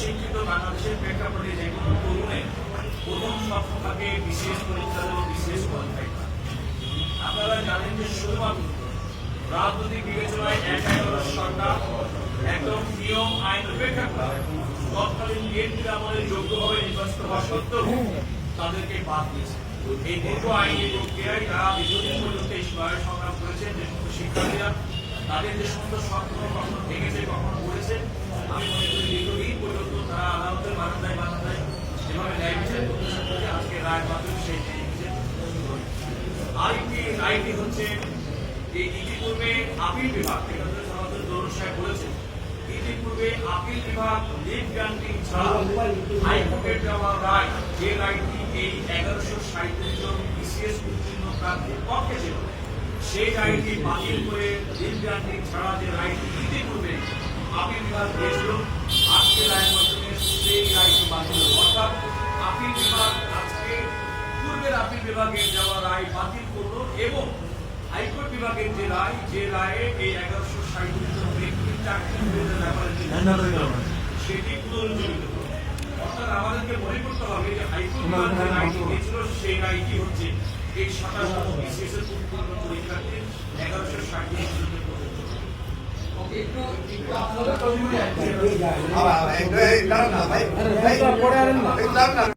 শিক্ষিত বাংলাদেশের প্রেক্ষাপটে যে কোনো তরুণের প্রথম স্বপ্ন থাকে বিশেষ পরীক্ষা দেবো বিশেষ পরীক্ষা আপনারা জানেন যে শুধুমাত্র রাজনৈতিক বিবেচনায় এক এগারো সরকার। একদম নিয়ম, আইন উপেক্ষা করে তৎকালীন বিএনপি আমলে যোগ্যভাবে নির্বাচিত হওয়া সত্ত্বেও তাদেরকে বাদ দিয়েছে। এই দীর্ঘ আইনি প্রক্রিয়ায় তারা দীর্ঘদিন পর্যন্ত এই লড়াই সংগ্রাম করেছেন, যে সমস্ত শিক্ষার্থীরা, তাদের যে সমস্ত স্বপ্ন কখনো ভেঙেছে, কখনো করেছে আমি মনে করি রায়টি হচ্ছে ইতিপূর্বে আপিল বিভাগ সাহেব বলেছেন ইতিপূর্বে আপিল বিভাগ লিভ গ্রান্টিং হাইকোর্টের দেওয়া রায় যে রায়টি এই এগারোশো সাঁত্রিশ জন বিসিএস উত্তীর্ণ প্রার্থীর পক্ষে ছিল সেই রায়টি বাতিল করে লিভ ছাড়া যে রায়টি ইতিপূর্বে আপিল বিভাগ দিয়েছিল বিভাগের দেওয়া রায় বাতিল করল এবং হাইকোর্ট বিভাগের যে রায় যে রায়ে এই এগারোশো সাঁত্রিশ জন ব্যক্তির চাকরি ব্যাপারে সেটি পুনরুজ্জীবিত অর্থাৎ আমাদেরকে মনে করতে হবে যে হাইকোর্ট বিভাগ যে রায়টি দিয়েছিল সেই রায়টি হচ্ছে এই সাতাশতম বিশেষ উত্তীর্ণ পরীক্ষার্থীর এগারোশো সাঁত্রিশ জনের একটু একটু আপনারা ভাই। ভাই, না।